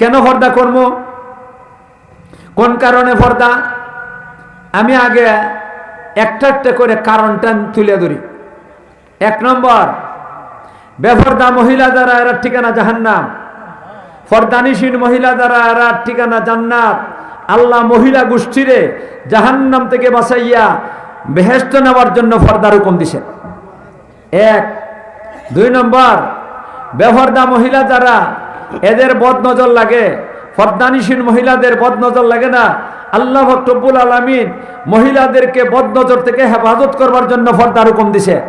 কেন পর্দা করব? কোন কারণে পর্দা? আমি আগে একটা একটা করে কারণটা তুলে ধরি। এক নম্বর বেফর্দা মহিলা দ্বারা এরা ঠিকানা জাহান্নাম। ফরদানিসীন মহিলা দ্বারা এরা ঠিকানা জান্নাত। আল্লাহ মহিলা গোষ্ঠীরে জাহান্নাম থেকে বাঁচাইয়া বেহেস্ত নেওয়ার জন্য ফর্দার হুকুম দিছে। এক। দুই নম্বর বেফর্দা মহিলা যারা এদের বদ নজর লাগে। ফরদানিসীন মহিলাদের বদ নজর লাগে না। আল্লাহ ফকরবুল আলমিন মহিলাদেরকে বদ নজর থেকে হেফাজত করবার জন্য ফর্দার হুকুম দিছে।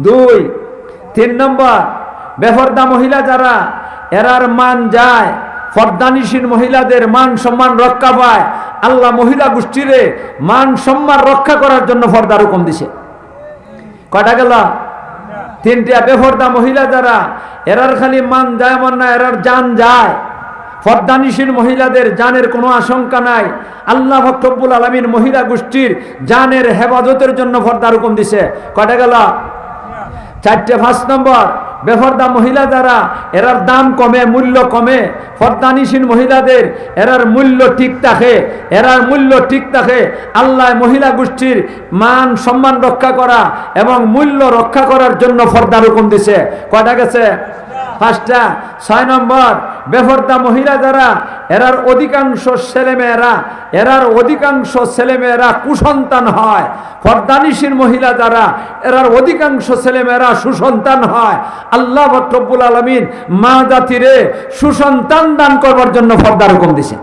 দুই, তিন নম্বর, বেফর্দা মহিলা যারা, এরার মান যায়। ফর্দানিসীন মহিলাদের মান সম্মান রক্ষা পায়। আল্লাহ মহিলা গোষ্ঠীরে মান সম্মান রক্ষা করার জন্য ফর্দার হুকুম দিছে। কটা গেল? তিনটা বেফর্দা মহিলা যারা, এরার খালি মান যায় মন না, এরার যান যায়। ফর্দানিসীন মহিলাদের জানের কোনো আশঙ্কা নাই। আল্লাহ ভক্তব্বুল আলমীর মহিলা গোষ্ঠীর জানের হেফাজতের জন্য ফর্দার হুকুম দিছে। কটা গেল? চারটে, পাঁচ নম্বর। বেফর্দা মহিলা যারা, এরার দাম কমে, মূল্য কমে। ফর্দানিসীন মহিলাদের, এরার মূল্য ঠিক থাকে। এরার মূল্য ঠিক থাকে। আল্লাহ মহিলা গোষ্ঠীর মান সম্মান রক্ষা করা এবং মূল্য রক্ষা করার জন্য ফর্দা হুকুম দিছে। কয়টা গেছে? পাঁচটা। ছয় নম্বর, বেফর্দা মহিলা যারা, এরার অধিকাংশ ছেলেমেয়েরা, এরার অধিকাংশ ছেলেমেয়েরা কুসন্তান হয়। ফর্দানিসীর মহিলা যারা, এরার অধিকাংশ ছেলেমেয়েরা সুসন্তান হয়। আল্লাহ বক্তব্বুল আলমিন মা জাতিরে সুসন্তান দান করবার জন্য ফর্দার হুকুম দিছে।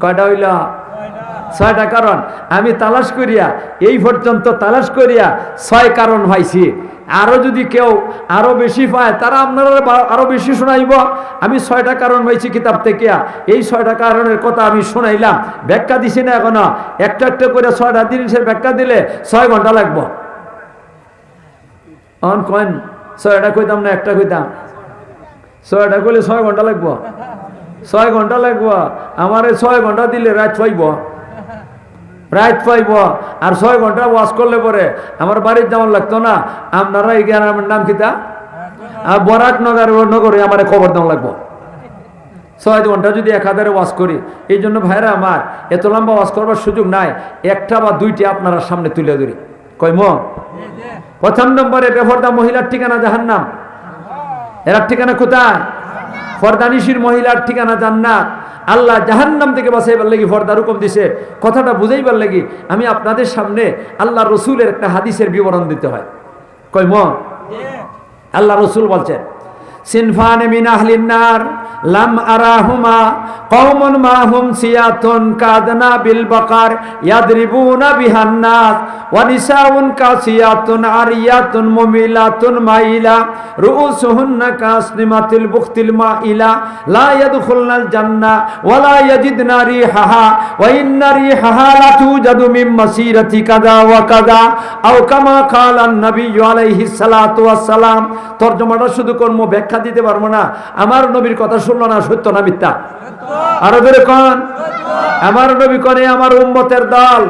কয়টা হইল? ছয়টা কারণ। আমি তালাশ করিয়া, এই পর্যন্ত তালাশ করিয়া ছয় কারণ পাইছি। আরও যদি কেউ আরও বেশি পায়, তারা আপনারা বা- আরও বেশি শোনাইব। আমি ছয়টা কারণ পাইছি কিতাব থেকে। এই ছয়টা কারণের কথা আমি শোনাইলাম। ব্যাখ্যা দিছি না এখনও। একটা একটা করে ছয়টা জিনিসের ব্যাখ্যা দিলে ছয় ঘণ্টা লাগবো। অন কয়েন ছয়টা কইতাম না একটা কইতাম? ছয়টা কইলে ছয় ঘণ্টা লাগবো? ছয় ঘণ্টা লাগবো? আমার ছয় ঘণ্টা দিলে রাত পাইব রাত পাইব আর ছয় ঘণ্টা ওয়াশ করলে পরে আমার বাড়ির যেমন লাগতো না, আপনারা এই জ্ঞান আমার নাম কিতা আর বরাক নগর নগরে আমার খবর দেওয়া লাগবো। ছয় ঘণ্টা যদি এক হাজারে ওয়াশ করি, এই জন্য ভাইরা আমার, এত লম্বা ওয়াশ করবার সুযোগ নাই, একটা বা দুইটি আপনারা সামনে তুলে ধরি। কই ম? প্রথম নম্বরে বেফর্দা মহিলার ঠিকানা জাহান্নাম। এরার ঠিকানা কোথায়? ফরদানিসির মহিলার ঠিকানা জান্নাত। আল্লাহ জাহান্নাম থেকে বাঁচাইবার লাগি ফর্দার হুকুম দিছে। কথাটা বুঝাইবার লাগি আমি আপনাদের সামনে আল্লাহ রসুলের একটা হাদিসের বিবরণ দিতে হয়। কই ম আল্লাহ রসুল বলছেন সিনফান মিন আহলিন নার। লাম আরাহুমা কওমুন মাহুম সিয়াতুন কাদনা বিল বাকার ইয়াদরিবুনা বিহান নাস ওয়া নিসাউন কাসিয়াতুন আরিয়াতুন মুমিলাতুন মাইলা রুউসুহুন্না কাসনিমাতিল বুখতিল মাইলা লা ইয়াদখুলনাল জান্নাহ ওয়া লা ইয়াজিদনা রিহাহা ওয়া ইন্না রিহাহা লা তুজাদু মিন মাসিরাতি কাযা ওয়া কাযা আও কামা ক্বালা আন-নাবিয়্যু আলাইহিস সালাতু ওয়াস সালাম। তরজমাটা শুধু কর্ম ব্যাখ্যা দিতে পারব না। আমার নবীর কথা শুনলো না, সত্য না মিথ্যা? আরও ধরে কন। আমার নবী কনে, আমার উম্মতের দল।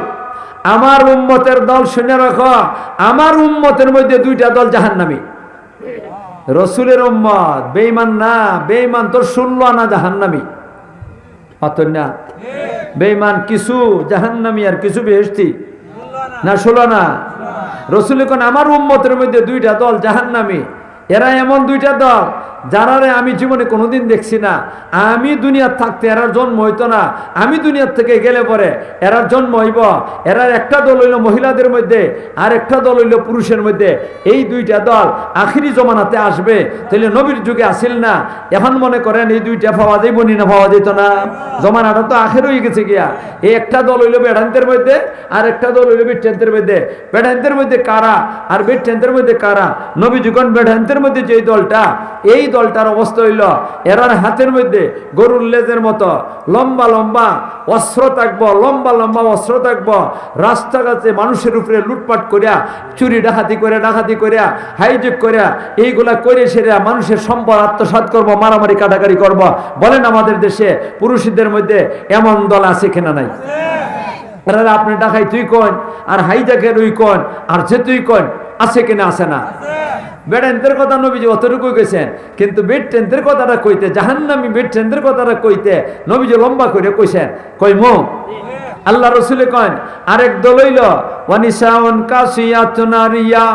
আমার উম্মতের দল শুনে রাখো, আমার উম্মতের মধ্যে দুইটা দল জাহান্নামী। রসুলের উম্মত, বেঈমান না, বেঈমান তোর শুনলো না জাহান্নামী। অত না, বেঈমান কিছু জাহান্নামী আর কিছু বেহেস্তি না শুলো না? রসুল আমার উম্মতের মধ্যে দুইটা দল জাহান্নামী। এরা এমন দুইটা দল যারারে আমি জীবনে কোনোদিন দেখছি না, আমি দুনিয়ার থাকতে এরার জন্ম হইতো না, আমি দুনিয়ার থেকে গেলে পরে এরার জন্ম হইব, এরার একটা দল হইল মহিলাদের মধ্যে, আর একটা দল হইল পুরুষের মধ্যে। এই দুইটা দল আখিরি জমানাতে আসবে তাহলে নবীর যুগে আসিল না। এখন মনে করেন এই দুইটা পাওয়া যাইব নি পাওয়া যেত না। জমানাটা তো আখের হয়ে গেছে গিয়া। এই একটা দল হইল বেড়ান্তের মধ্যে, আর একটা দল হইল বেটেন্তের মধ্যে। বেড়ান্তের মধ্যে কারা, আর বেটেন্তের মধ্যে কারা? নবী যুগন বেড়ান্তের মধ্যে যে দলটা, এই দলটার অবস্থা হইল, এরার হাতের মধ্যে গরুর লেজের মতো। লম্বা লম্বা অস্ত্র থাকব, লম্বা লম্বা অস্ত্র থাকব। রাস্তাঘাটে মানুষের উপরে লুটপাট করিয়া, চুরি ডাকাতি করে ডাকাতি করিয়া হাইজেক করিয়া, এইগুলা করে সেরা মানুষের সম্পদ আত্মসাৎ করব, মারামারি কাটাকারি করব। বলেন আমাদের দেশে পুরুষদের মধ্যে এমন দল আছে কিনা নাই? আপনি ডাকাই তুই কন আর হাইজাকের ওই কন আর যে তুই কন আছে কিনা, আছে না? বেড়েন্তের কথা নবীজি অতটুকু কইছেন। কিন্তু বেড টেন্থের কথাটা কইতে, জাহান্নামি বেড টেন্থের কথাটা কইতে নবীজি লম্বা করে কইছেন। কই মো, আল্লাহ রসুলে কন আরেক ওয়ানিসাউন কাসিয়াতুন আরিয়া।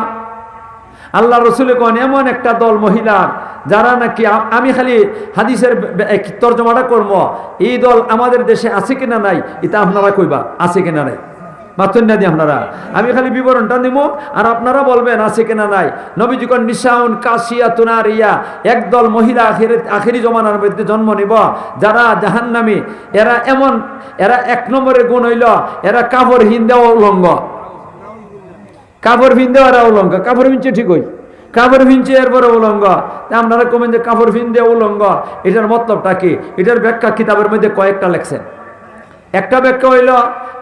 আল্লাহ রসুলে কন এমন একটা দল মহিলার, যারা নাকি আমি খালি হাদিসের তর্জমাটা করব, এই দল আমাদের দেশে আছে কিনা নাই, এটা আপনারা কইবা, আছে কিনা নাই। মাতুন না দি আপনারা। আমি খালি বিবরণটা নিব আর আপনারা বলবেন, আছে কিনা নাই? নবীজি কন নিশাউন কাশিয়া তুনারিয়া, একদল মহিলা আখিরে আখিরি জমানার মধ্যে জন্ম নিব, যারা জাহান্নামী, এরা এমন, এরা এক নম্বরের গুণ হইল, এরা কাপড় হিন্দে উলঙ্গ কাপড় ভিন্দে ওরা উলঙ্গ কাপড় ভিনছে ঠিকই কাপড় ভিনছে এরপরে উলঙ্গ আপনারা কমেন যে কাপড় ভিন্দে উলঙ্গ এটার মতলবটা কি? এটার ব্যাখ্যা কিতাবের মধ্যে কয়েকটা লেখছেন। একটা ব্যাখ্যা হইল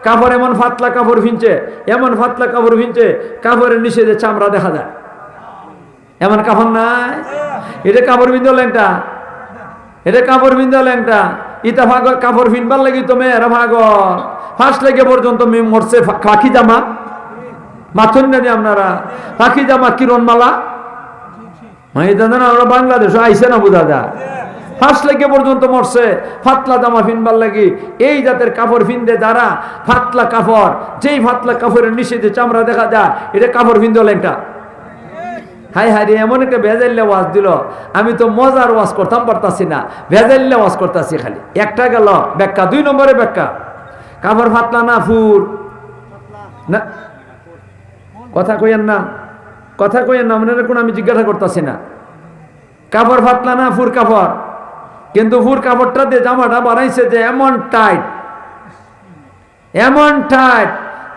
কাপড় এমন ফাতলা কাপড় ভিনছে এমন ফাতলা কাপড় ভিনছে কাপড়ের নিচে যে চামড়া দেখা যায়। এমন কাপড় নাই। এটা কাপড় ভিন্দে ল্যাংটা এটা কাপড় ভিন্দে ল্যাংটা ইতা ভাগ কাপড় ভিনবার লাগি তো মেয়েরা ভাগ। ফার্স্ট লেগে পর্যন্ত মরছে ফাঁকি জামা। মাথুন জানি আপনারা। পাখি জামা কিরণমালা? মানে আমরা বাংলাদেশ আইসে না বোঝা যায়। ফার্স্ট লেগে পর্যন্ত মরছে, ফাতলা জামা ফিনবার লাগি। এই জাতের কাপড় ফিনদে যারা, ফাতলা কাপড় যেই ফাতলা কাপড়ের নিষেধে চামড়া দেখা যায়, এটা কাপড় ফিনদ লেংটা হাই হাই রে, এমন একটা ভেজাইলে ওয়াজ দিল। আমি তো মজার ওয়াজ করতাম, পারতাছি না। ভেজাইলে ওয়াজ করতাছি খালি। একটা গেল, ব্যাখ্যা, দুই নম্বরে ব্যাখ্যা। কাপড় ফাতলা না ফুর? না। কথা কইয়েন না। কথা কইয়েন না আপনারা কোনো আমি জিজ্ঞাসা করতেছি না। কাপড় ফাতলা না ফুর কাপড় কিন্তু ফুর কাপড়টা দিয়ে জামাটা বানাইছে যে এমন টাইট এমন টাইট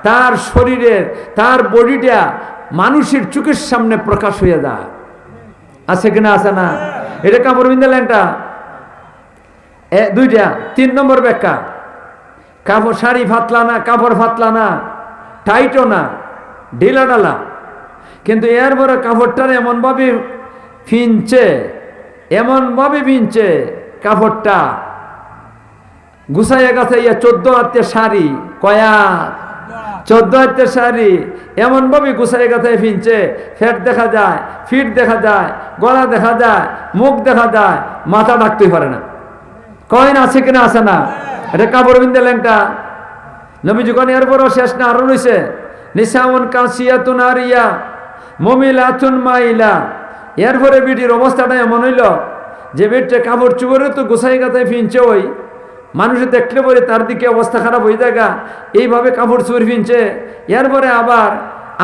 তার শরীরের, তার বডিটা মানুষের চোখের সামনে প্রকাশ হয়ে যায়। আছে কিনা, আছে না? এটা কাপড় বিন্দা ল্যাংটা এ, দুইটা, তিন নম্বর ব্যাখ্যা। কাপড় শাড়ি ফাতলা না, কাপড় ফাতলা না টাইটও না ঢিলা ডালা কিন্তু এর পরে কাপড়টার এমনভাবে ফিনছে এমনভাবে ফিনছে কাপড়টা। গুছাইয়া গাছাইয়া চোদ্দ হাতের শাড়ি। কয়া চোদ্দ হাতের শাড়ি। এমনভাবে গুছাইয়া গাছাই ফিনছে ফ্যাট দেখা যায়, ফিট দেখা যায়, গলা দেখা যায়, মুখ দেখা যায়, মাথা ডাকতেই পারে না। কয়েন আছে কিনা, আছে না? এটা কাপড় বিন্দে ল্যাংটা। নবী যখন এরপরও শেষ না আরও রয়েছে নিসামন কাশিয়াতুন আরিয়া, মমিলাতুন মাইলা। এরপরে বিটির অবস্থাটা এমন হইল যে বেটটা কাপড় চুপড়ে তো গোসাই গাতায় ফিনছে ওই, মানুষে দেখলে পরে তার দিকে অবস্থা খারাপ হয়ে যাগা এইভাবে কাপড় চুপড় ফিনছে। এরপরে আবার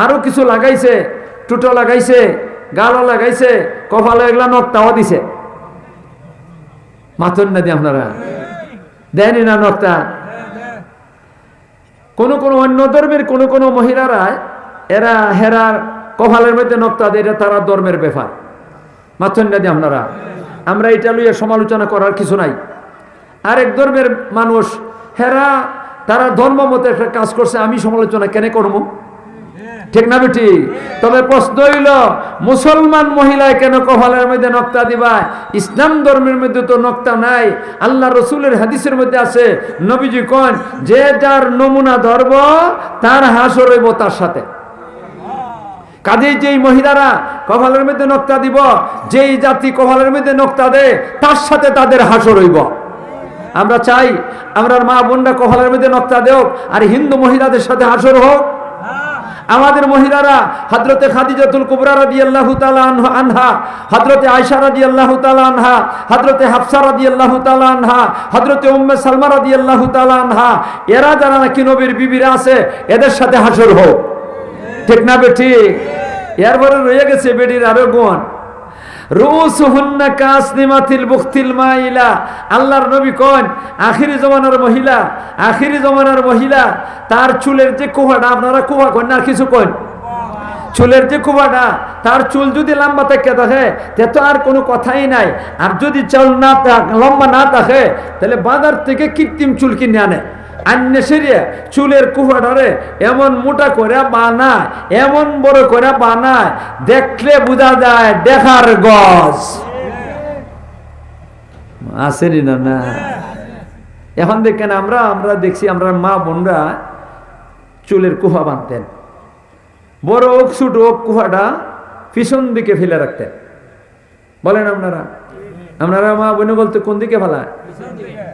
আরও কিছু লাগাইছে, টুটো লাগাইছে, গালও লাগাইছে, কপালে এগুলা নক্তাও দিছে। মাথন না দিয়ে আপনারা? দেয়নি না নক্তা কোন কোন অন্য ধর্মের কোন কোন মহিলারা এরা হেরার কপালের মধ্যে নক্তা দেয়, এটা তারা ধর্মের ব্যাপার। মাথন না দিয়ে আপনারা? আমরা এটা লইয়া সমালোচনা করার কিছু নাই। আরেক ধর্মের মানুষ, হেরা তারা ধর্ম মতো একটা কাজ করছে, আমি সমালোচনা কেন করব ঠিক না বেটি? তবে প্রশ্ন হইল, মুসলমান মহিলায় কেন কপালের মধ্যে নক্তা দিবা? ইসলাম ধর্মের মধ্যে তো নক্তা নাই। আল্লাহ রসুলের হাদিসের মধ্যে আছে, নবীজি কন, যে যার নমুনা ধরব, তার হাসর হইব তার সাথে। কাজেই যেই মহিলারা কপালের মধ্যে নক্তা দিব, যেই জাতি কপালের মধ্যে নক্তা দেয়, তার সাথে তাদের হাসর হইব। আমরা চাই আমরা মা বোনরা কপালের মধ্যে নক্তা দেও আর হিন্দু মহিলাদের সাথে হাসর হোক। আমাদের মহিলারা হজরতে খাদিজাতুল কুবরা রাদি আল্লাহ আনহা হজরতে আয়সা রাদি আল্লাহ আনহা হজরতে হাফসা রাদি আল্লাহ আনহা হজরতে উম্মে সালমা রাদি আল্লাহ আনহা, এরা যারা নাকি নবীর বিবিরা আছে, এদের সাথে হাসর হোক। ঠিক না বেটি এরপরে রয়ে গেছে বেটির আরও গুণ। আল্লাহর নবী কোন আখিরি জমানার মহিলা, আখিরি জমানার মহিলা, তার চুলের যে কুহাটা, আপনারা কুহা কন না, কিছু কন চুলের যে কুবাটা তার চুল যদি লম্বা থাকে থাকে তে তো আর কোনো কথাই নাই। আর যদি চুল না লম্বা না থাকে, তাহলে বাজার থেকে কৃত্রিম চুল কিনে আনে। আন্নে সেরিয়ে, চুলের কুহাটারে এমন মোটা করে বানায়, এমন বড় করে বানায়, দেখলে বোঝা যায় দেখার গজ। আসেনি না না। এখন দেখেন আমরা আমরা দেখছি, আমরা মা বোনরা চুলের কুহা বাঁধতেন বড় হোক, ছোট হোক, কুহাটা পিছন দিকে ফেলে রাখতেন। বলেন আপনারা? আপনারা মা বোন বলতে কোন দিকে ফেলায়?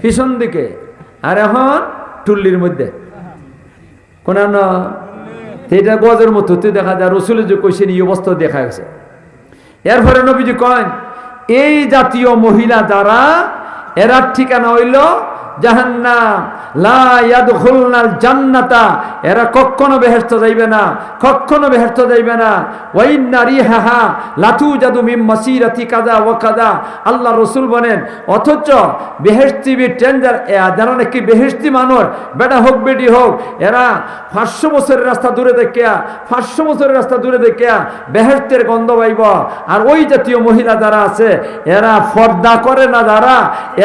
পিছন দিকে। আর এখন টুল্লির মধ্যে। কোন এটা গজের মতো তুই দেখা যায় রসুলের যে কইছেন এই অবস্থা দেখা গেছে। এরপরে নবীজি কয়েন, এই জাতীয় মহিলা দ্বারা এরা ঠিকানা হইল জাহান্নাম। লা ইয়াদখুলনাল জান্নাতা, এরা কখনো বেহেশত যাইবে না, কখনো বেহেশত যাইবে না। ওয়াইন্না রিহাহা লাতু জাদু মিম কাদা ওয়া কাদা আল্লাহ রাসূল বলেন, অথচ বেহেশতি বি টেন্ডার নাকি বেহেশতি মানুষ, বেটা হোক বেটি হোক, এরা পাঁচশো বছরের রাস্তা দূরে দেখিয়া, পাঁচশো বছরের রাস্তা দূরে দেখিয়া বেহেশতের গন্ধ পাইব। আর ওই জাতীয় মহিলা যারা আছে, এরা ফর্দা করে না যারা,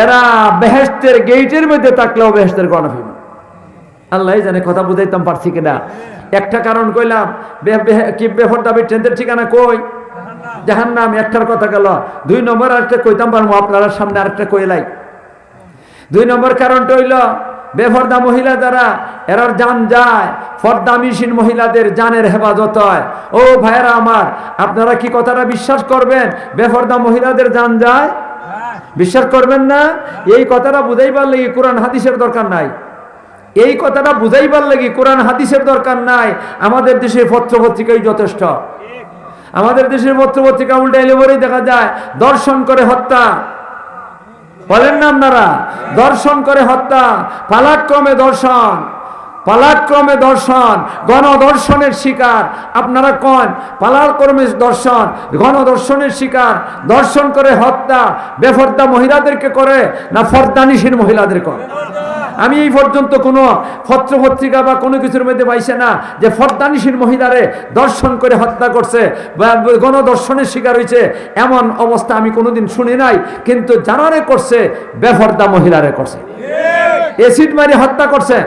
এরা বেহেশতের গেইটের মধ্যে থাকলেও বেহেশতের আল্লাহ জানে কথা বুঝাইতাম পারছি কিনা। একটা কারণ কইলাম বেফর দাবি ঠিকানা কই? নাম একটার কথা গেল। দুই নম্বর আরেকটা কইতাম পারব, আপনার সামনে আরেকটা কইলাই। দুই নম্বর কারণটা হইল, বেফর্দা মহিলা যারা, এরার জান যায় ফর্দামিসীন মহিলাদের জানের হেফাজত হয়। ও ভাইয়েরা আমার, আপনারা কি কথাটা বিশ্বাস করবেন? বেফর্দা মহিলাদের যান যায় বিশ্বাস করবেন না, এই কথাটা বুঝাইবার লাগি কোরআন হাদিসের দরকার নাই। এই কথাটা বুঝাইবার লাগি কোরআন হাদিসের দরকার নাই। আমাদের দেশের পত্র পত্রিকাই যথেষ্ট। আমাদের দেশের পত্র পত্রিকা উল্টাইলে পরেই দেখা যায়, দর্শন করে হত্যা। বলেন না আপনারা, দর্শন করে হত্যা, পালাক্রমে দর্শন। পালাক্রমে দর্শন গণদর্শনের শিকার। আপনারা কন পালাক্রমে দর্শন গণদর্শনের শিকার। দর্শন করে হত্যা বেফর্দা মহিলাদেরকে করে না ফর্দানিসীন মহিলাদের করে? আমি এই পর্যন্ত কোনো পত্র পত্রিকা বা কোনো কিছুর মধ্যে পাইছে না যে ফর্দানিসীন মহিলারে দর্শন করে হত্যা করছে বা গণদর্শনের শিকার হয়েছে এমন অবস্থা আমি কোনোদিন শুনি নাই কিন্তু জানারে করছে বেফর্দা মহিলারে করছে। এসিড মারি হত্যা করছে।